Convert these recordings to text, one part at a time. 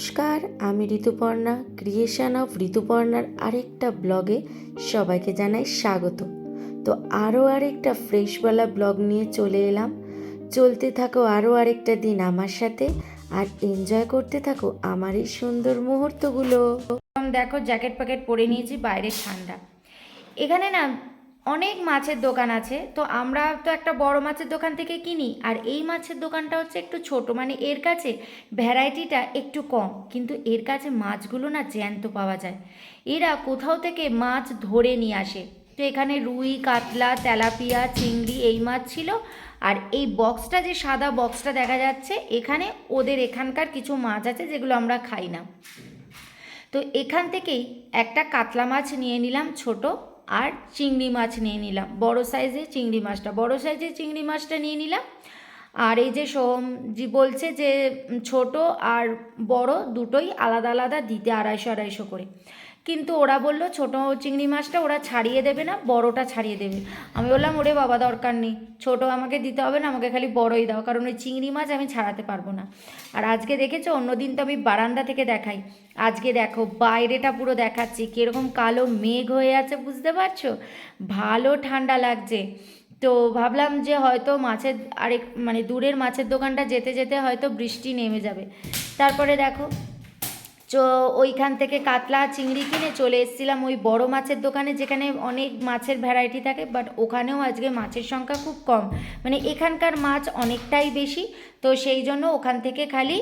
নমস্কার, আমি Rituparna creation of ঋতুপর্ণার আরেকটা ব্লগে সবাইকে জানাই স্বাগত। তো আরও আরেকটা ফ্রেশওয়ালা ব্লগ নিয়ে চলে এলাম। চলতে থাকো আরও আরেকটা দিন আমার সাথে আর এনজয় করতে থাকো আমার এই সুন্দর মুহূর্তগুলো। দেখো জ্যাকেট প্যাকেট পরে নিয়েছি, বাইরে ঠান্ডা। এখানে না অনেক মাছের দোকান আছে, তো আমরা তো একটা বড় মাছের দোকান থেকে কিনি, আর এই মাছের দোকানটা হচ্ছে একটু ছোট মানে এর কাছে ভ্যারাইটিটা একটু কম, কিন্তু এর কাছে মাছগুলো না জ্যান্ত পাওয়া যায়। এরা কোথাও থেকে মাছ ধরে নিয়ে আসে। তো এখানে রুই, কাতলা, তেলাপিয়া, চিংড়ি এই মাছ ছিল, আর এই বক্সটা যে সাদা বক্সটা দেখা যাচ্ছে, এখানে ওদের এখানকার কিছু মাছ আছে যেগুলো আমরা খাই না। তো এখান থেকেই একটা কাতলা মাছ নিয়ে নিলাম ছোট আর চিংড়ি মাছ নিয়ে নিলাম। বড় সাইজে চিংড়ি মাছটা। বড় সাইজে চিংড়ি মাছটা নিয়ে নিলাম। আর এই যে সোমজি বলছে যে ছোট আর বড় দুটোই আলাদা আলাদা দিতে আড়াইশো আড়াইশো করে। কিন্তু ওরা বলল, ছোট চিংড়ি মাছটা ওরা ছাড়িয়ে দেবে না, বড়টা ছাড়িয়ে দেবে। আমি বললাম, ওরে বাবা, দরকার নেই। ছোট আমাকে দিতে হবে না, আমাকে খালি বড়ই দাও, কারণ ওই চিংড়ি মাছ আমি ছাড়াতে পারব না। আর আজকে দেখেছ, অন্যদিন তো আমি বারান্দা থেকে দেখাই। আজকে দেখো, বাইরেটা পুরো দেখাচ্ছি, কীরকম কালো মেঘ হয়ে আছে, বুঝতে পারছ? ভালো ঠান্ডা লাগছে। তো ভাবলাম যে হয়তো মাছের আরেক মানে দূরের মাছের দোকানটা যেতে যেতে হয়তো বৃষ্টি নেমে যাবে। তারপরে দেখো তো ওইখান থেকে কাতলা চিংড়ি কিনে চলে এসেছিলাম ওই বড় মাছের দোকানে, যেখানে অনেক মাছের ভ্যারাইটি থাকে বাট ওখানেও আজকে মাছের সংখ্যা খুব কম। মানে এখানকার মাছ অনেকটাই বেশি, তো সেই জন্য ওখান থেকে খালি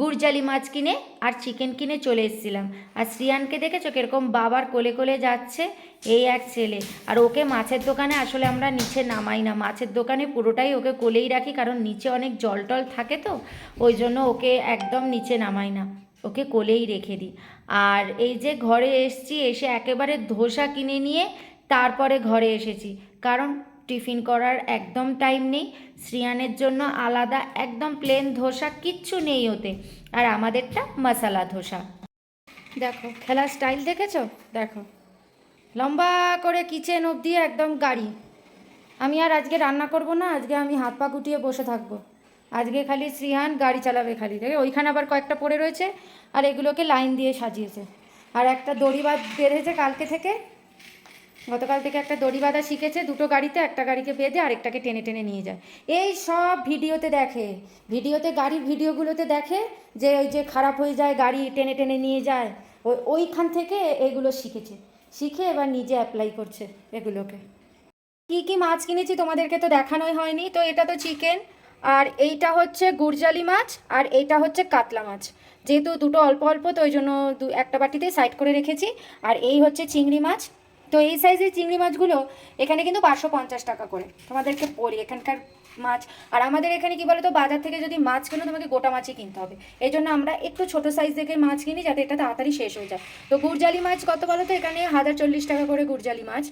গুড়জালি মাছ কিনে আর চিকেন কিনে চলে এসেছিলাম। আর শ্রিয়ানকে দেখেছ কীরকম বাবার কোলে কোলে যাচ্ছে এই এক ছেলে। আর ওকে মাছের দোকানে আসলে আমরা নিচে নামাই না, মাছের দোকানে পুরোটাই ওকে কোলেই রাখি, কারণ নিচে অনেক জল টল থাকে তো, ওই জন্য ওকে একদম নিচে নামাই না। ওকে কোলেই রেখে দিই। আর এই যে ঘরে এসছি, এসে একেবারে ধোসা কিনে নিয়ে তারপরে ঘরে এসেছি। কারণ টিফিন করার একদম টাইম নেই, শ্রিয়ানের জন্য আলাদা একদম প্লেন ধোসা কিচ্ছু নেই ওতে। আর আমাদেরটা মশালা ধোসা। দেখো, খেলার স্টাইল দেখেছ? দেখো। লম্বা করে কিচেন অবধি একদম গাড়ি। আমি আর আজকে রান্না করব না, আজকে আমি হাত পা গুটিয়ে বসে থাকব। আজকে খালি শ্রীহান গাড়ি চালাবে খালি, দেখে? ওইখানে আবার কয়েকটা পড়ে রয়েছে, আর এগুলোকে লাইন দিয়ে সাজিয়েছে। আর একটা দড়ি বাঁধ বেঁধেছে কালকে থেকে। গতকাল থেকে একটা দড়ি বাঁধা শিখেছে, দুটো গাড়িতে একটা গাড়িকে বেঁধে আরেকটাকে টেনে টেনে নিয়ে যায়। এই সব ভিডিওতে দেখে, ভিডিওতে, গাড়ির ভিডিওগুলোতে দেখে যে ওই যে খারাপ হয়ে যায়, গাড়ি টেনে টেনে নিয়ে যায়, ওই, ওইখান থেকে এগুলো শিখেছে। শিখে এবার নিজে অ্যাপ্লাই করছে এগুলোকে। কি কি মাছ কিনেছি তোমাদেরকে তো দেখানোই হয়নি, তো এটা তো চিকেন আর এইটা হচ্ছে গুরজালি মাছ আর এইটা হচ্ছে কাতলা মাছ। যেহেতু দুটো অল্প অল্প, তো ওই জন্য দু একটা বাটিতে সাইড করে রেখেছি। আর এই হচ্ছে চিংড়ি মাছ। তো এই সাইজের চিংড়ি মাছগুলো এখানে কিন্তু পাঁচশো পঞ্চাশ টাকা করে। তোমাদেরকে পড়ি এখানকার মাছ। আর আমাদের এখানে কি বলো তো বাজার থেকে যদি মাছ কেনো, তোমাকে গোটা মাছই কিনতে হবে। এই জন্য আমরা একটু ছোট সাইজ দেখে মাছ কিনি যাতে এটা তাড়াতাড়ি শেষ হয়ে যায়। তো গুরজালি মাছ কত বলো তো এখানে হাজার চল্লিশ টাকা করে গুরজালি মাছ।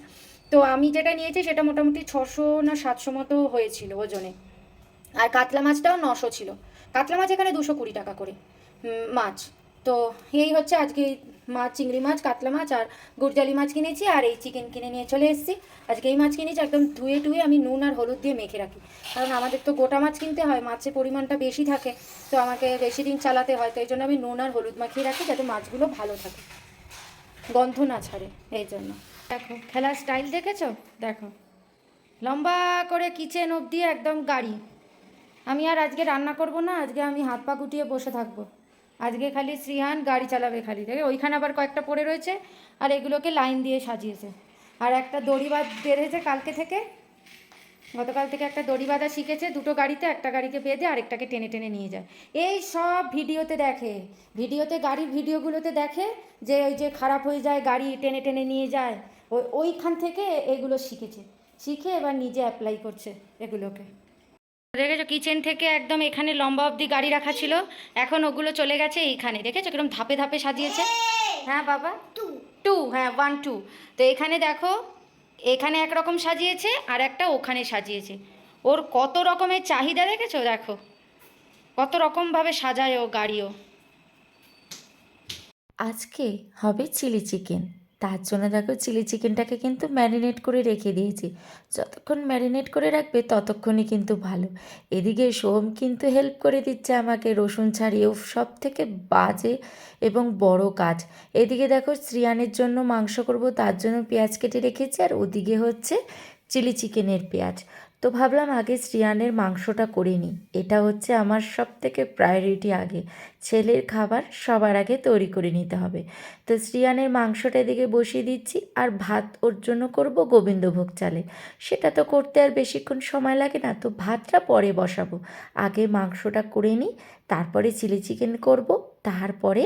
তো আমি যেটা নিয়েছি, সেটা মোটামুটি ছশো না সাতশো মতো হয়েছিল ওজনে। আর কাতলা মাছটাও নশো ছিল। কাতলা মাছ এখানে দুশো কুড়ি টাকা করে মাছ। তো এই হচ্ছে আজকে মাছ, চিংড়ি মাছ, কাতলা মাছ আর গুড়জালি মাছ কিনেছি আর এই চিকেন কিনে নিয়ে চলে এসেছি। আজকে এই মাছ কিনেছি একদম ধুয়ে টুয়ে আমি নুন আর হলুদ দিয়ে মেখে রাখি। কারণ আমাদের তো গোটা মাছ কিনতে হয়, মাছের পরিমাণটা বেশি থাকে। তো আমাকে বেশি দিন চালাতে হয়, তো এই জন্য আমি নুন আর হলুদ মাখিয়ে রাখি যাতে মাছগুলো ভালো থাকে। গন্ধ না ছাড়ে, এই জন্য। দেখো, খেলার স্টাইল দেখেছ? দেখো। লম্বা করে কিচেন অবধি একদম গাড়ি। আমি আর আজকে রান্না করব না, আজকে আমি হাত পা গুটিয়ে বসে থাকব। আজকে খালি শ্রিয়ান গাড়ি চালাবে খালি, দেখে ওইখানে আবার কয়েকটা পড়ে রয়েছে আর এগুলোকে লাইন দিয়ে সাজিয়েছে। আর একটা দড়ি বাঁধ বেঁধেছে কালকে থেকে। গতকাল থেকে একটা দড়ি বাঁধা শিখেছে, দুটো গাড়িতে একটা গাড়িকে বেঁধে আরেকটাকে টেনে টেনে নিয়ে যায়। এই সব ভিডিওতে দেখে, ভিডিওতে, গাড়ির ভিডিওগুলোতে দেখে যে ওই যে খারাপ হয়ে যায়, গাড়ি টেনে টেনে নিয়ে যায়, ওই ওইখান থেকে এগুলো শিখেছে। শিখে এবার নিজে অ্যাপ্লাই করছে এগুলোকে। দেখেছ কিচেন থেকে একদম এখানে লম্বা অবধি গাড়ি রাখা ছিল। এখন ওগুলো চলে গেছে এইখানে দেখেছ কীরকম ধাপে ধাপে সাজিয়েছে? হ্যাঁ বাবা? টু হ্যাঁ ওয়ান টু তো এখানে দেখো এখানে একরকম সাজিয়েছে আর একটা ওখানে সাজিয়েছে। ওর কত রকমের চাহিদা দেখেছ? দেখো। কত রকমভাবে সাজায় ও গাড়িও আজকে হবে চিলি চিকেন। তার জন্য দেখো চিলি চিকেনটাকে কিন্তু ম্যারিনেট করে রেখে দিয়েছি। যতক্ষণ ম্যারিনেট করে রাখবে ততক্ষণই কিন্তু ভালো। এদিকে সোম কিন্তু হেল্প করে দিচ্ছে আমাকে রসুন ছাড়িয়েও সব থেকে বাজে এবং বড় কাজ। এদিকে দেখো শ্রিয়ানের জন্য মাংস করব, তার জন্য পেঁয়াজ কেটে রেখেছি, আর ওদিকে হচ্ছে চিলি চিকেনের পেঁয়াজ। তো ভাবলাম আগে শ্রিয়ানের মাংসটা করে নিই। এটা হচ্ছে আমার সব থেকে প্রায়োরিটি আগে। ছেলের খাবার সবার আগে তৈরি করে নিতে হবে। তো শ্রিয়ানের মাংসটা এদিকে বসিয়ে দিচ্ছি আর ভাত ওর জন্য করব গোবিন্দভোগ চালে। সেটা তো করতে আর বেশিক্ষণ সময় লাগে না, তো ভাতটা পরে বসাবো। আগে মাংসটা করে নিই, তারপরে চিলি চিকেন করব, তারপরে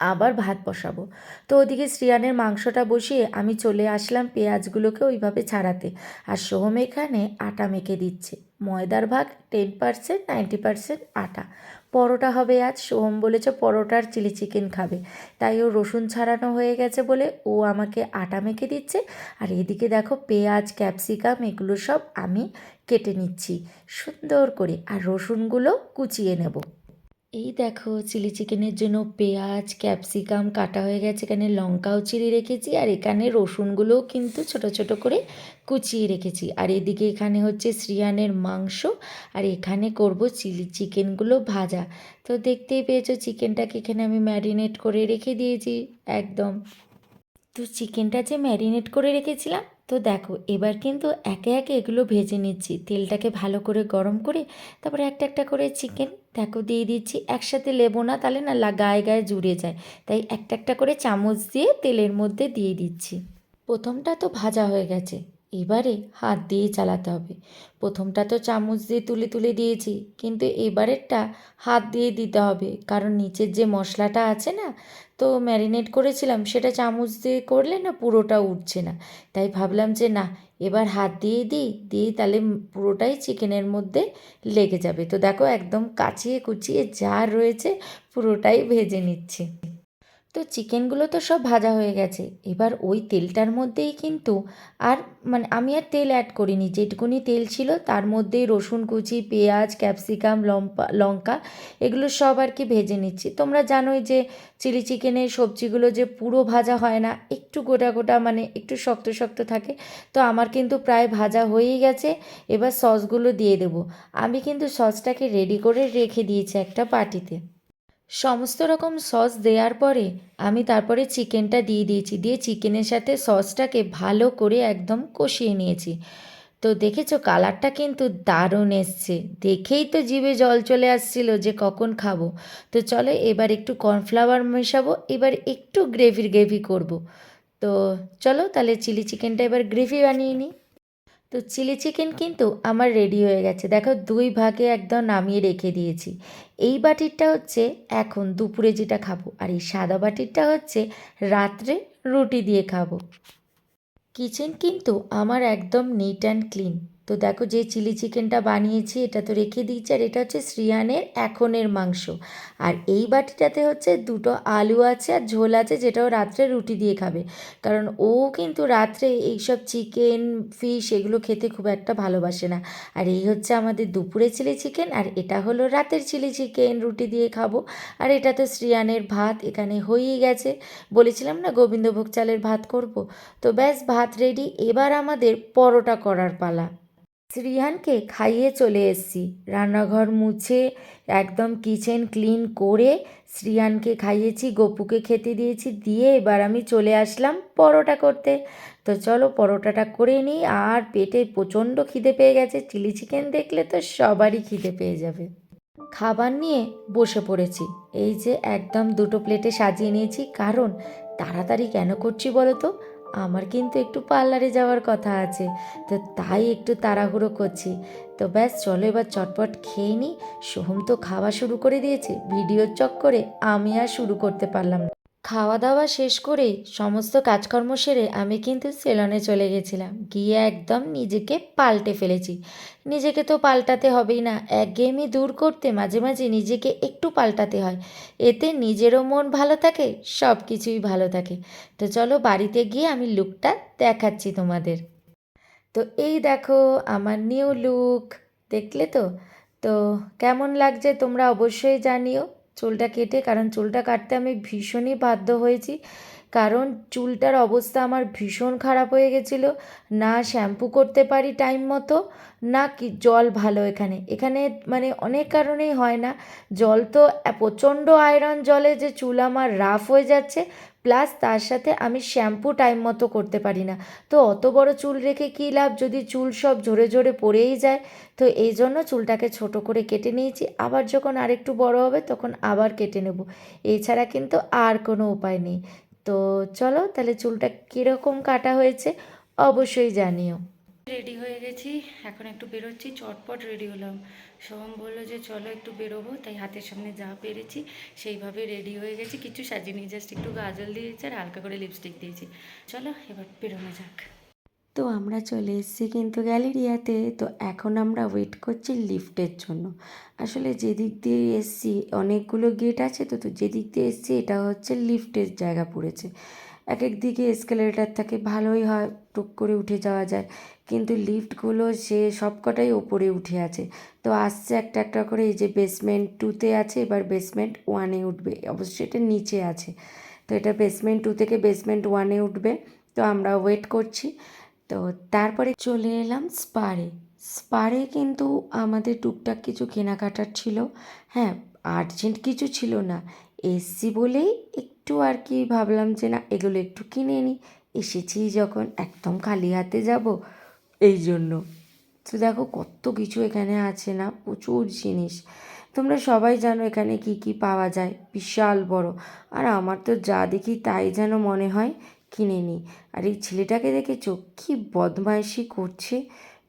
আবার ভাত বসাবো। তো ওদিকে শ্রিয়ানের মাংসটা বসিয়ে আমি চলে আসলাম পেঁয়াজগুলোকে ওইভাবে ছাড়াতে। আর সোহম এখানে আটা মেখে দিচ্ছে। ময়দার ভাগ টেন পার্সেন্ট নাইনটি পার্সেন্ট আটা। পরোটা হবে আজ। সোহম বলেছে পরোটার চিলি চিকেন খাবে। তাই ও রসুন ছাড়ানো হয়ে গেছে বলে ও আমাকে আটা মেখে দিচ্ছে। আর এদিকে দেখো পেঁয়াজ, ক্যাপসিকাম এগুলো সব আমি কেটে নিচ্ছি। সুন্দর করে। আর রসুনগুলো কুচিয়ে নেব। এই দেখো, চিলি চিকেনের জন্য পেঁয়াজ, ক্যাপসিকাম কাটা হয়ে গেছে। এখানে লঙ্কাও চিড়ে রেখেছি আর এখানে রসুনগুলোও কিন্তু ছোট ছোট করে কুচিয়ে রেখেছি। আর এদিকে এখানে হচ্ছে শ্রিয়ানের মাংস আর এখানে করব চিলি চিকেনগুলো ভাজা। তো দেখতেই পেয়েছ চিকেনটাকে এখানে আমি ম্যারিনেট করে রেখে দিয়েছি, একদম। তো চিকেনটা যে ম্যারিনেট করে রেখেছিলাম, তো দেখো এবার কিন্তু একে একে এগুলো ভেজে নিচ্ছি। তেলটাকে ভালো করে গরম করে তারপরে একটা একটা করে চিকেন দেখো দিয়ে দিচ্ছি, একসাথে লেবো না তাহলে না গায়ে গায়ে জুড়ে যায়। তাই একটা একটা করে চামচ দিয়ে তেলের মধ্যে দিয়ে দিচ্ছি। প্রথমটা তো ভাজা হয়ে গেছে, এবারে হাত দিয়ে চালাতে হবে। প্রথমটা তো চামচ দিয়ে তুলে তুলে দিয়েছি, কিন্তু এবারেরটা হাত দিয়ে দিতে হবে, কারণ নিচের যে মশলাটা আছে না তো ম্যারিনেট করেছিলাম, সেটা চামচ দিয়ে করলে না পুরোটা উঠছে না। তাই ভাবলাম যে না, এবার হাত দিয়ে দিই, দিয়ে তাহলে পুরোটাই চিকেনের মধ্যে লেগে যাবে। তো দেখো একদম কাচিয়ে কুচিয়ে যা রয়েছে পুরোটাই ভেজে নিচ্ছি। তো চিকেনগুলো তো সব ভাজা হয়ে গেছে। এবার ওই তেলটার মধ্যেই কিন্তু আর মানে আমি আর তেল অ্যাড করিনি। যেটুকুনি তেল ছিল তার মধ্যেই রসুন কুচি, পেঁয়াজ ক্যাপসিকাম লম্পা, লঙ্কা এগুলো সব আর কি ভেজে নিচ্ছি। তোমরা জানোই যে চিলি চিকেনের সবজিগুলো যে পুরো ভাজা হয় না, একটু গোটা গোটা মানে একটু শক্ত শক্ত থাকে, তো আমার কিন্তু প্রায় ভাজা হয়েই গেছে। এবার সসগুলো দিয়ে দেবো। আমি কিন্তু সসটাকে রেডি করে রেখে দিয়েছি একটা বাটিতে। সমস্ত রকম সস দেওয়ার পরে আমি তারপরে চিকেনটা দিয়ে দিয়েছি। দিয়ে চিকেনের সাথে সসটাকে ভালো করে একদম কষিয়ে নিয়েছি। তো দেখেছ কালারটা কিন্তু দারুণ এসছে। দেখেই তো জিভে জল চলে আসছিল যে কখন খাব। তো চলো এবার একটু কর্নফ্লাওয়ার মেশাবো, এবার একটু গ্রেভি গ্রেভি করব। তো চলো তাহলে চিলি চিকেনটা এবার গ্রেভি বানিয়ে নিই। তো চিলি চিকেন কিন্তু আমার রেডি হয়ে গেছে। দেখো দুই ভাগে একদম নামিয়ে রেখে দিয়েছি। এই বাটিরটা হচ্ছে এখন দুপুরে যেটা খাব আর এই সাদা বাটিরটা হচ্ছে রাত্রে রুটি দিয়ে খাব। কিচেন কিন্তু আমার একদম নিট অ্যান্ড ক্লিন তো দেখো যে চিলি চিকেনটা বানিয়েছি, এটা তো রেখে দিয়েছি, আর এটা হচ্ছে শ্রিয়ানের এখনের মাংস। আর এই বাটিটাতে হচ্ছে দুটো আলু আছে আর ঝোল আছে যেটাও রাত্রে রুটি দিয়ে খাবে। কারণ ও কিন্তু রাত্রে এইসব চিকেন, ফিশ এগুলো খেতে খুব একটা ভালোবাসে না। আর এই হচ্ছে আমাদের দুপুরে চিলি চিকেন, আর এটা হলো রাতের চিলি চিকেন, রুটি দিয়ে খাব। আর এটা তো শ্রিয়ানের ভাত, এখানে হয়েই গেছে। বলেছিলাম না গোবিন্দভোগ চালের ভাত করব? তো ব্যাস, ভাত রেডি এবার আমাদের পরোটা করার পালা। শ্রিয়ানকে খাইয়ে চলে এসেছি। রান্নাঘর মুছে একদম কিচেন ক্লিন করে শ্রিয়ানকে খাইয়েছি, গপুকে খেতে দিয়েছি, দিয়ে এবার আমি চলে আসলাম পরোটা করতে। তো চলো পরোটাটা করে নিই, আর পেটে প্রচণ্ড খিদে পেয়ে গেছে চিলি চিকেন দেখলে তো সবারই খিদে পেয়ে যাবে। খাবার নিয়ে বসে পড়েছি, এই যে একদম দুটো প্লেটে সাজিয়ে নিয়েছি, কারণ তাড়াতাড়ি কেন করছি বলো তো? আমার কিন্তু একটু পার্লারে যাওয়ার কথা আছে, তো তাই একটু তাড়াহুড়ো করছি। তো ব্যাস, চলো এবার চটপট খেয়ে নি। সোহম তো খাওয়া শুরু করে দিয়েছে ভিডিওর চক্করে আমি আর শুরু করতে পারলাম না। খাওয়া দাওয়া শেষ করে সমস্ত কাজকর্ম সেরে আমি কিন্তু সেলনে চলে গেছিলাম। গিয়ে একদম নিজেকে পাল্টে ফেলেছি। নিজেকে তো পাল্টাতে হবেই না একঘেয়েমি দূর করতে মাঝে মাঝে নিজেকে একটু পাল্টাতে হয়। এতে নিজেরও মন ভালো থাকে সব কিছুই ভালো থাকে। তো চলো বাড়িতে গিয়ে আমি লুকটা দেখাচ্ছি তোমাদের। তো এই দেখো আমার নিউ লুক দেখলে তো? তো কেমন লাগছে তোমরা অবশ্যই জানিও। চুলটা কেটে, কারণ চুলটা কাটতে আমি ভীষণই বাধ্য হয়েছি। কারণ চুলটার অবস্থা আমার ভীষণ খারাপ হয়ে গেছিল। না শ্যাম্পু করতে পারি টাইম মতো, না কি জল ভালো এখানে। এখানে মানে অনেক কারণেই হয় না। জল তো প্রচণ্ড আয়রন জলে যে চুল আমার রাফ হয়ে যাচ্ছে। প্লাস তার সাথে আমি শ্যাম্পু টাইম মতো করতে পারি না। তো অত বড় চুল রেখে কী লাভ? যদি চুল সব ঝরে ঝরে পড়েই যায়, তো এই জন্য চুলটাকে ছোট করে কেটে নিয়েছি। আবার যখন আরেকটু বড় হবে, তখন আবার কেটে নেব। এছাড়া কিন্তু আর কোনো উপায় নেই। তো চলো, তাহলে চুলটা কীরকম কাটা হয়েছে অবশ্যই জানিও। রেডি হয়ে গেছি, এখন একটু বেরোচ্ছি, চটপট রেডি হলাম। সোহম বলল যে, চলো একটু বেরোবো। তাই হাতের সামনে যা পেরেছি সেইভাবে রেডি হয়ে গেছি। কিছু সাজিনি জাস্ট একটু গাজল দিয়েছি আর হালকা করে লিপস্টিক দিয়েছি। চলো, এবার বেরোনো যাক। তো আমরা চলে এসেছি কিন্তু গ্যালেরিয়াতে। তো এখন আমরা ওয়েট করছি লিফটের জন্য। আসলে যেদিক দিয়ে এসছি, অনেকগুলো গেট আছে, তো তো যেদিক দিয়ে এসছি, এটা হচ্ছে লিফটের জায়গা পড়েছে। এক এক দিকে এসকেলেটার থাকে, ভালোই হয় টুক করে উঠে যাওয়া যায়। কিন্তু লিফটগুলো সে সবকটাই ওপরে উঠে আছে। তো আসছে একটা একটা করে এই যে বেসমেন্ট টুতে আছে, এবার বেসমেন্ট ওয়ানে উঠবে। অবশ্যই এটা নিচে আছে। তো এটা বেসমেন্ট টু থেকে বেসমেন্ট ওয়ানে উঠবে। তো আমরা ওয়েট করছি। তো তারপরে চলে এলাম স্পারে স্পারে কিন্তু আমাদের টুকটাক কিছু কেনাকাটার ছিল। হ্যাঁ আর্জেন্ট কিছু ছিল না। এসছি বলেই একটু আর কি ভাবলাম যে না, এগুলো একটু কিনে নিই এসেছি যখন একদম খালি হাতে যাব। এই জন্য। তো দেখো কত কিছু এখানে আছে না, প্রচুর জিনিস। তোমরা সবাই জানো এখানে কি কি পাওয়া যায়, বিশাল বড়। আর আমার তো যা দেখি তাই যেন মনে হয় কিনে নিই আর এই ছেলেটাকে দেখেছ? কি বদমাইশি করছে।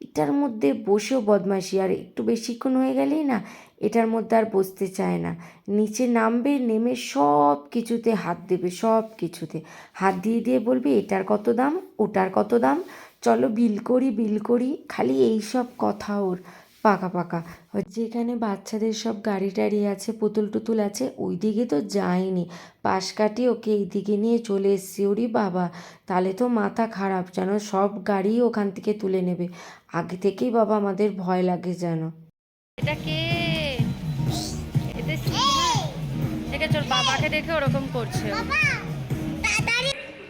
এটার মধ্যে বসেও বদমাইশি। আর একটু বেশিক্ষণ হয়ে গেলেই না এটার মধ্যে আর বসতে চায় না। নিচে নামবে, নেমে সব কিছুতে হাত দেবে, সব কিছুতে। হাত দিয়ে দিয়ে বলবে, এটার কত দাম? ওটার কত দাম? চলো বিল করি বিল করি। খালি এই সব কথা ওর। পাকা পাকা। যেখানে বাচ্চাদের সব গাড়ি টাড়ি আছে, পুতুল টুতুল আছে ওই দিকে তো যায়নি। পাশ কাটিয়ে ওকে এই দিকে নিয়ে চলে এসছি। ওরি বাবা, তাহলে তো মাথা খারাপ। যেন সব গাড়ি ওখান থেকে তুলে নেবে। আগে থেকেই বাবা আমাদের ভয় লাগে যেন। এটা বাবাকে দেখে ওরকম করছে ও।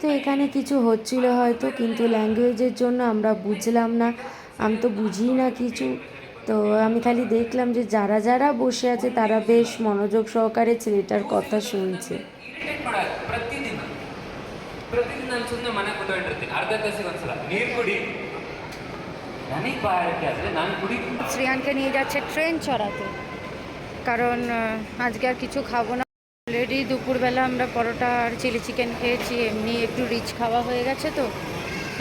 তো এখানে কিছু হচ্ছিল হয়তো কিন্তু ল্যাঙ্গুয়েজের জন্য আমরা বুঝলাম না আমি তো বুঝি না কিছু তো আমি খালি দেখলাম যে যারা যারা বসে আছে তারা বেশ মনোযোগ সহকারে ছেলেটার কথা শুনছে ಕ್ರಿಕೆಟ್ ಮಾಡಕ್ ಪ್ರತಿದಿನ ಪ್ರತಿದಿನ ನಾನು ಸುಮ್ಮನೆ ಮನೆ ಕೂತ್ಕೊಂಡಿರ್ತೀನಿ ಅರ್ಧ ತಾಸಿಗೆ ಒಂದ್ಸಲ ನೀರು ಕುಡಿ ನನಗೆ ಬಾಯಾರಿಕೆ ಆದರೆ ನಾನು ಕುಡಿತೀನಿ শ্রেয়ানকে নিয়ে যাচ্ছে ট্রেন চড়াতে কারণ আহ, আজকে আর কিছু খাবো না অলরেডি দুপুরবেলা আমরা পরোটা আর চিলি চিকেন খেয়েছি, এমনি একটু রিচ খাওয়া হয়ে গেছে তো।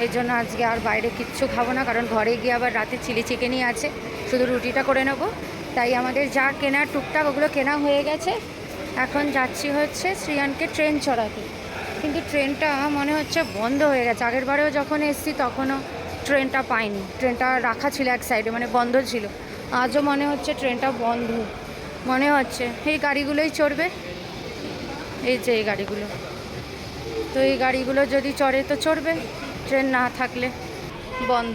এই জন্য আজকে আর বাইরে কিচ্ছু খাব না, কারণ ঘরে গিয়ে আবার রাতে চিলি চিকেনই আছে। শুধু রুটিটা করে নেব। তাই আমাদের যা কেনার টুকটাক ওগুলো কেনা হয়ে গেছে। এখন যাচ্ছি হচ্ছে শ্রিয়ানকে ট্রেন চড়াতে। কিন্তু ট্রেনটা মনে হচ্ছে বন্ধ হয়ে গেছে। আগের বারেও যখন এসছি, তখনও ট্রেনটা পাইনি। ট্রেনটা রাখা ছিল এক সাইডে মানে বন্ধ ছিল। আজও মনে হচ্ছে ট্রেনটা বন্ধ। মনে হচ্ছে এই গাড়িগুলোই চড়বে। এই যে এই গাড়িগুলো। তো এই গাড়িগুলো যদি চড়ে তো চড়বে, ট্রেন না থাকলে বন্ধ।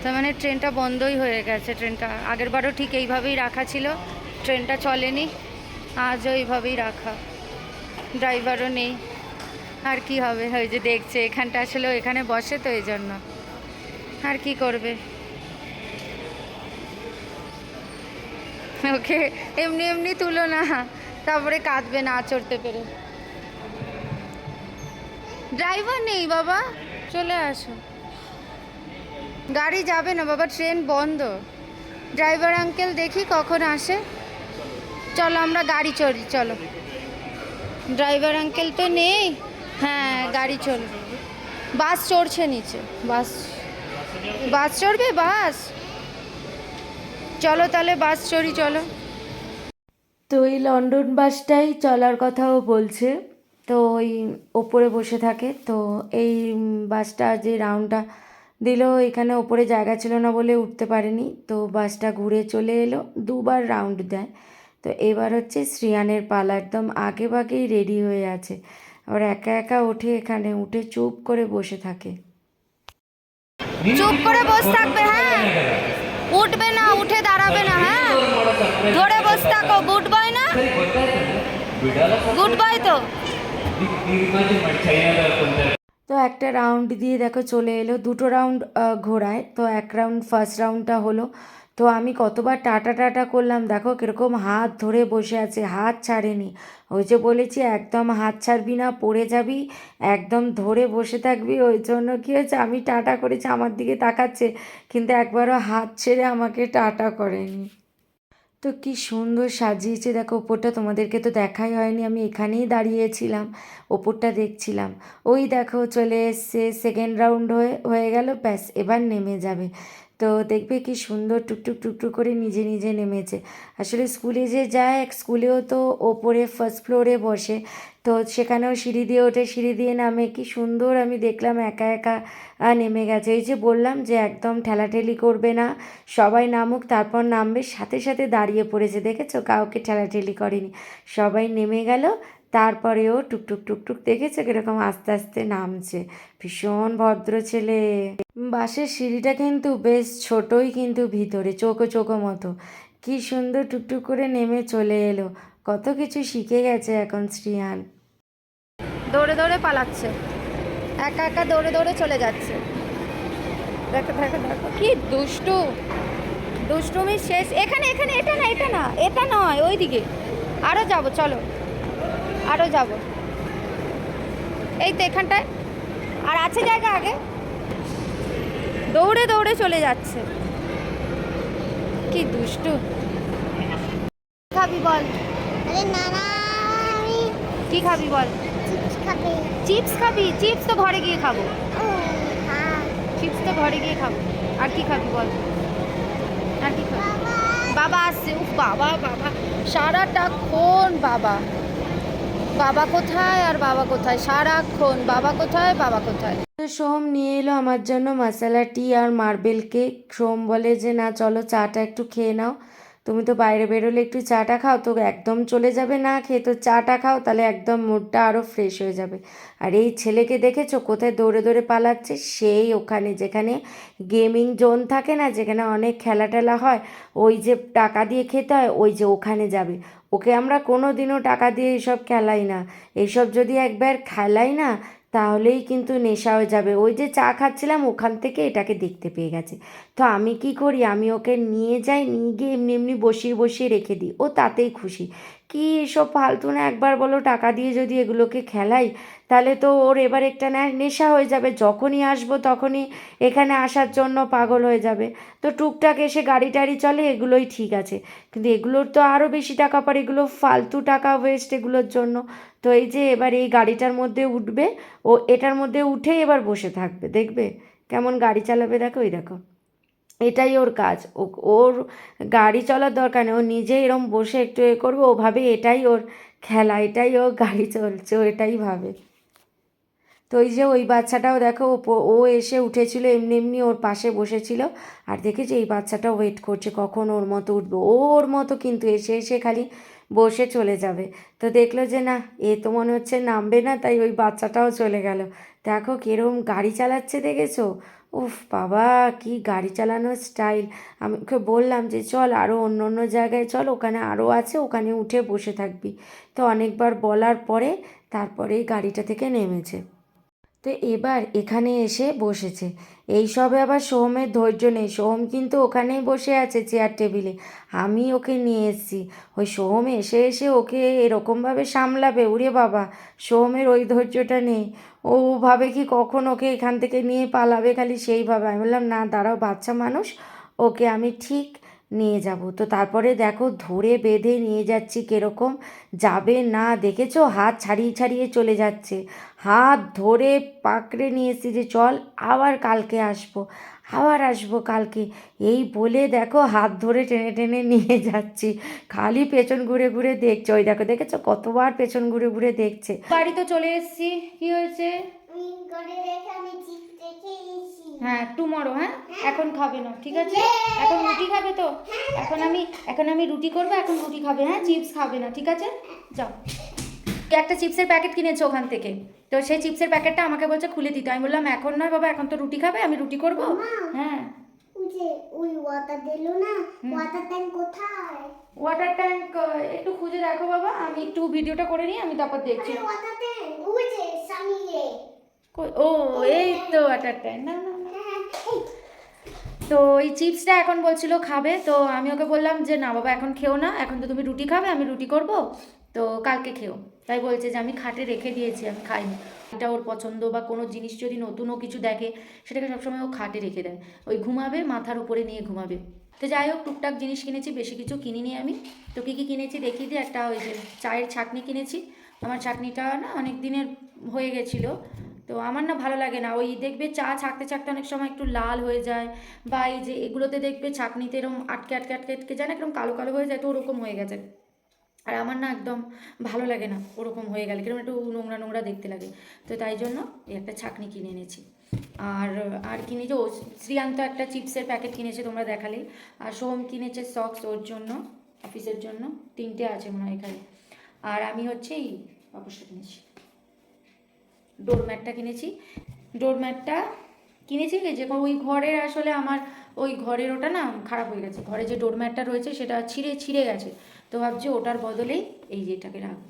তার মানে ট্রেনটা বন্ধই হয়ে গেছে, ট্রেনটা আগের বারও ঠিক এইভাবেই রাখা ছিল, ট্রেনটা চলেনি আজও এইভাবেই রাখা। ড্রাইভারও নেই, আর কি হবে? ওই যে দেখছে, এখানটা আসলে এখানে বসে তো এই জন্য আর কি করবে? ওকে, এমনি এমনি তুলো না তারপরে কাঁদবে না চড়তে পেরে। ড্রাইভার নেই বাবা, চলে আসো। গাড়ি যাবে না বাবা ট্রেন বন্ধ। ড্রাইভার আঙ্কেল দেখি কখন আসে। চলো আমরা গাড়ি চড়ি, চলো। ড্রাইভার আঙ্কেল তো নেই। হ্যাঁ গাড়ি চলবে বাস চড়ছে নিচে বাস বাস চড়বে বাস চলো তাহলে বাস চড়ি, চলো। তো এই লন্ডন বাসটাই চলার কথাও বলছে। তো ওই ওপরে বসে থাকে। তো এই বাসটা যে রাউন্ডটা দিল, এখানে ওপরে জায়গা ছিল না বলে উঠতে পারেনি। তো বাসটা ঘুরে চলে এলো, দুবার রাউন্ড দেয়। তো এবার হচ্ছে শ্রিয়ানের পালা একদম আগে ভাগেই রেডি হয়ে আছে। আবার একা একা ওঠে এখানে, উঠে চুপ করে বসে থাকে। চুপ করে বসে থাকবে হ্যাঁ। উঠবে না, উঠে দাঁড়াবে না হ্যাঁ। ধরে বসে থাকো না গুড বাই তো তো একটা রাউন্ড দিয়ে দেখো চলে এলো। দুটো রাউন্ড ঘোরায় তো এক রাউন্ড ফার্স্ট রাউন্ডটা হলো। তো আমি কতবার টাটা টাটা করলাম। দেখো কীরকম হাত ধরে বসে আছে। হাত ছাড়েনি। ওই যে বলেছি একদম হাত ছাড়বি না পড়ে যাবি। একদম ধরে বসে থাকবি। ওই জন্য কী হয়েছে? আমি টাটা করেছি আমার দিকে তাকাচ্ছে। কিন্তু একবারও হাত ছেড়ে আমাকে টাটা করেনি। তো কি সুন্দর সাজিয়েছে। দেখো, ওপরটা তোমাদেরকে তো দেখাই হয়নি, আমি এখানেই দাঁড়িয়েছিলাম, ওপরটা দেখছিলাম। ওই দেখো, চলে এসছে সেকেন্ড রাউন্ড হয়ে হয়ে গেল, ব্যাস, এবার নেমে যাবে। তো দেখবে কি সুন্দর টুকটুক টুকটুক করে নিজে নিজে নেমেছে। আসলে স্কুলে যে যায়, স্কুলেও তো ওপরে ফার্স্ট ফ্লোরে বসে। তো সেখানেও সিঁড়ি দিয়ে ওঠে, সিঁড়ি দিয়ে নামে। কি সুন্দর আমি দেখলাম একা একা নেমে গেছে। এই যে বললাম যে একদম ঠেলাঠেলি করবে না। সবাই নামুক, তারপর নামবে, সাথে সাথে দাঁড়িয়ে পড়েছে। দেখেছ? কাউকে ঠেলাঠেলি করেনি। সবাই নেমে গেল তারপরেও টুকটুক টুকটুক দেখেছে কীরকম আস্তে আস্তে নামছে। ভীষণ ভদ্র ছেলে। বাসের সিঁড়িটা কিন্তু বেশ ছোটই কিন্তু ভিতরে চোখো চোখো মতো। কি সুন্দর টুকটুক করে নেমে চলে এলো। কত কিছু শিখে গেছে এখন শ্রিয়ান। দৌড়ে দৌড়ে পালাচ্ছে। একা একা দৌড়ে দৌড়ে চলে যাচ্ছে। দেখো দেখো দেখো। কি দুষ্টু। দুষ্টুমি শেষ। এখানে এখানে, এটা না এটা না, এটা নয়, ওইদিকে। আরও যাব, চলো। আরও যাব। এই তো এখানটায়। আর আছে জায়গা আগে? দৌড়ে দৌড়ে চলে যাচ্ছে। কি দুষ্টু। খাবি বল। আরে না না আমি কি খাবি বল? চিপস খাবে। চিপস খাবি? চিপস তো ঘরে গিয়ে খাব। ও হ্যাঁ। চিপস তো ঘরে গিয়ে খাব। আর কি খাবি বল? আর কি খাবি? বাবা। বাবা আসছে। উফ বাবা বাবা। সারাটাক্ষণ বাবা। বাবা কোথায় আর বাবা কোথায়? সারাক্ষণ বাবা কোথায় বাবা কোথায়? সোম নিয়ে এলো আমার জন্য মশলা, টি আর মার্বেল কেক। সোম বলে যে, না, চলো চাটা একটু খেয়ে নাও। তুমি তো বাইরে বেরোলে একটু চাটা খাও, তো একদম চলে যাবে না খেয়ে। তো চাটা খাও, তাহলে একদম মুডটা আরও ফ্রেশ হয়ে যাবে। আর এই ছেলেকে দেখেছ? কোথায় দৌড়ে দৌড়ে পালাচ্ছে? সেই ওখানে, যেখানে গেমিং জোন থাকে না, যেখানে অনেক খেলা টেলা হয়, ওই যে টাকা দিয়ে খেতে হয়, ওই যে ওখানে যাবে। ওকে আমরা কোনো দিনও টাকা দিয়ে এইসব খেলাই না। এইসব যদি একবার খেলাই না তাহলেই কিন্তু নেশা হয়ে যাবে। ওই যে চা খাচ্ছিলাম, ওখান থেকে এটাকে দেখতে পেয়ে গেছে। তো আমি কি করি? আমি ওকে নিয়ে যাই, নিয়ে গিয়ে এমনি এমনি বসিয়ে বসিয়ে রেখে দিই। ও তাতেই খুশি। কি এসব ফালতু না একবার বলো, টাকা দিয়ে যদি এগুলোকে খেলাই, তাহলে তো ওর এবার একটা নেশা হয়ে যাবে। যখনই আসব তখনই এখানে আসার জন্য পাগল হয়ে যাবে। তো টুকটাক এসে গাড়ি টাড়ি চলে, এগুলোই ঠিক আছে। কিন্তু এগুলোর তো আরও বেশি টাকা পড়ে, এগুলো ফালতু টাকা ওয়েস্ট এগুলোর জন্য। তো এই যে এবার এই গাড়িটার মধ্যে উঠবে, ও এটার মধ্যে উঠেই এবার বসে থাকবে, দেখবে? কেমন গাড়ি চালাবে? দেখো ওই দেখো। এটাই ওর কাজ। ও, ওর গাড়ি চলার দরকার নেই। ও নিজে এরম বসে একটু এ করবে, ও ভাবে এটাই ওর খেলা, এটাই ওর গাড়ি চলছে, ও এটাই ভাবে। তো ওই যে ওই বাচ্চাটাও দেখো, ও ও এসে উঠেছিল, এমনি এমনি ওর পাশে বসেছিল। আর দেখেছি এই বাচ্চাটা ওয়েট করছে, কখন ওর মতো উঠবে। ও ওর মতো কিন্তু এসে এসে খালি বসে চলে যাবে। তো দেখল যে না, এ তো মনে হচ্ছে নামবে না, তাই ওই বাচ্চাটাও চলে গেল। দেখো কীরকম গাড়ি চালাচ্ছে দেখেছ? উফ বাবা, কি গাড়ি চালানোর স্টাইল আমি ওকে বললাম যে, চল আরও অন্য অন্য জায়গায় চল, ওখানে আরও আছে, ওখানে উঠে বসে থাকবি। তো অনেকবার বলার পরে তারপরে গাড়িটা থেকে নেমেছে। তো এবার এখানে এসে বসেছে। এই সবে আবার সোহমের ধৈর্য নেই। সোহম কিন্তু ওখানেই বসে আছে চেয়ার টেবিলে আমি ওকে নিয়ে এসেছি। ওই সোহম এসে এসে ওকে এরকমভাবে সামলাবে। উরে বাবা, সোহমের ওই ধৈর্যটা নেই। ও ভাবে কি কখন ওকে এখান থেকে নিয়ে পালাবে খালি সেইভাবে। আমি বললাম, না, দাঁড়াও, বাচ্চা মানুষ, ওকে আমি ঠিক নিয়ে যাব। তো তারপরে দেখো, ধরে বেঁধে নিয়ে যাচ্ছি কীরকম? যাবে না, দেখেছ? হাত ছাড়িয়ে ছাড়িয়ে চলে যাচ্ছে। হাত ধরে পাকড়ে নিয়ে এসেছি যে, চল আবার কালকে আসব, আবার আসব কালকে। এই বলে দেখো, হাত ধরে টেনে টেনে নিয়ে যাচ্ছি। খালি পেছন ঘুরে ঘুরে দেখছে। ওই দেখো, দেখেছ? কতবার পেছন ঘুরে ঘুরে দেখছে। বাড়ি তো চলে এসেছি। কি হয়েছে? এসেছি হ্যাঁ টুমরো হ্যাঁ? এখন খাবে না ঠিক আছে? এখন রুটি খাবে তো? এখন আমি এখন আমি রুটি করব এখন রুটি খাবে হ্যাঁ? চিপস খাবে না ঠিক আছে? যাও। একটা চিপসের প্যাকেট কিনেছো ওখান থেকে। তো সেই চিপসের প্যাকেটটা আমাকে বলছে খুলে দিতে। আমি বললাম এখন নয় বাবা এখন তো রুটি খাবে আমি রুটি করব? হ্যাঁ। ওই ওয়াটার দিল না? ওয়াটার ট্যাঙ্ক কোথায়? ওয়াটার ট্যাঙ্ক একটু খুঁজে দেখো বাবা। আমি একটু ভিডিওটা করে নিই আমি তারপর দেখছি। ওয়াটার ট্যাঙ্ক ও এই তো ওয়াটারটা না না না হ্যাঁ, তো এই চিপসটা এখন বলছিল খাবে, তো আমি ওকে বললাম যে, না বাবা, এখন খেও না, এখন তো তুমি রুটি খাবে, আমি রুটি করব, তো কালকে খেও। তাই বলছে যে, আমি খাটে রেখে দিয়েছি, আমি খাইনি। এটা ওর পছন্দ বা কোনো জিনিস যদি নতুনও কিছু দেখে, সেটাকে সবসময় ও খাটে রেখে দেয়। ওই ঘুমাবে, মাথার উপরে নিয়ে ঘুমাবে। তো যাই হোক, টুকটাক জিনিস কিনেছি, বেশি কিছু কিনিনি আমি। তো কী কী কিনেছি দেখিয়ে দিই একটা ওই যে চায়ের ছাকনি কিনেছি। আমার ছাকনিটা না অনেক দিনের হয়ে গেছিল। তো আমার না ভালো লাগে না। ওই দেখবে চা ছাকতে ছাকতে অনেক সময় একটু লাল হয়ে যায় বা এই যে এগুলোতে দেখবে ছাকনিতে এরকম আটকে আটকে আটকে আটকে যায় না এরকম কালো কালো হয়ে যায় তো ওরকম হয়ে গেছে। আর আমার না একদম ভালো লাগে না, ওরকম হয়ে গেলে কীরকম একটু নোংরা নোংরা দেখতে লাগে। তো তাই জন্য এই একটা ছাকনি কিনে এনেছি। আর আর কিনেছে, ও শ্রিয়ান্ত একটা চিপসের প্যাকেট কিনেছে তোমরা দেখালে আর সোম কিনেছে সক্স ওর জন্য, অফিসের জন্য, তিনটে আছে মনে হয় এখানে। আর আমি হচ্ছে এই অবশ্যই কিনেছি ডোরম্যাটটা কিনেছি। ডোরম্যাটটা কিনেছি কি যে ওই ঘরের আসলে আমার ওই ঘরের ওটা না খারাপ হয়ে গেছে। ঘরে যে ডোরম্যাটটা রয়েছে সেটা ছিঁড়ে ছিঁড়ে গেছে। তো ভাবছি ওটার বদলেই এই যে এটাকে রাখব।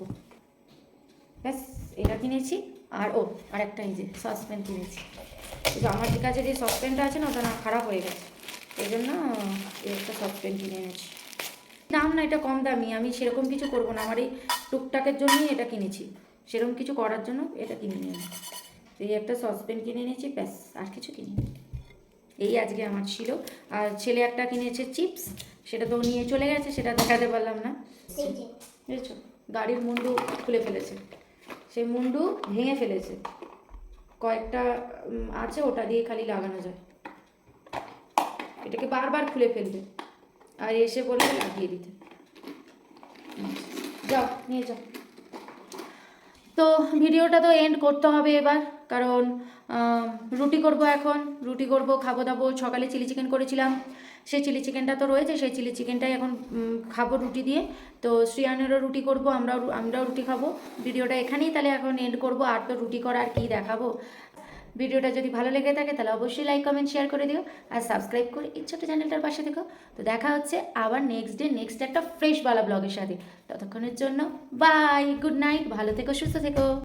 ব্যাস, এটা কিনেছি। আর ও আর একটা এই যে সসপ্যান কিনেছি। কিন্তু আমার কাছে যে সসপ্যানটা আছে না, ওটা না খারাপ হয়ে গেছে। এই জন্য এই একটা সসপ্যান কিনে এনেছি। দাম না এটা কম দামি, আমি সেরকম কিছু করব না। আমার এই টুকটাকের জন্যই এটা কিনেছি। সেরকম কিছু করার জন্য এটা কিনে নিয়ে এই একটা সসপ্যান কিনে নিয়েছি ব্যাস, আর কিছু কিনি এই আজকে আমার ছিল। আর ছেলে একটা কিনেছে চিপস, সেটা তো নিয়ে চলে গেছে, সেটা দেখাতে পারলাম না। বুঝেছ গাড়ির মুন্ডু খুলে ফেলেছে। সেই মুন্ডু ভেঙে ফেলেছে। কয়েকটা আছে, ওটা দিয়ে খালি লাগানো যায়। এটাকে বারবার খুলে ফেলবে। আর এসে বলবে লাগিয়ে দিতে। যাও, নিয়ে যাও। তো ভিডিওটা তো এন্ড করতে হবে এবার, কারণ রুটি করব এখন, রুটি করব, খাব দাবো, সকালে চিলি চিকেন করেছিলাম। সেই চিলি চিকেনটা তো রয়েছে, সেই চিলি চিকেনটাই এখন খাব রুটি দিয়ে। তো শ্রিয়ানেরও রুটি করব, আমরাও আমরাও রুটি খাব। ভিডিওটা এখানেই তাহলে এখন এন্ড করব, আর তো রুটি করা আর কী দেখাবো? ভিডিওটা যদি ভালো লেগে থাকে, তাহলে অবশ্যই লাইক কমেন্ট শেয়ার করে দিও আর সাবস্ক্রাইব করে এই ছোটো চ্যানেলটার পাশে দেখো তো দেখা হচ্ছে আবার নেক্সট ডে নেক্সট একটা ফ্রেশওয়ালা ব্লগের সাথে। ততক্ষণের জন্য বাই গুড নাইট ভালো থেকো, সুস্থ থেকো।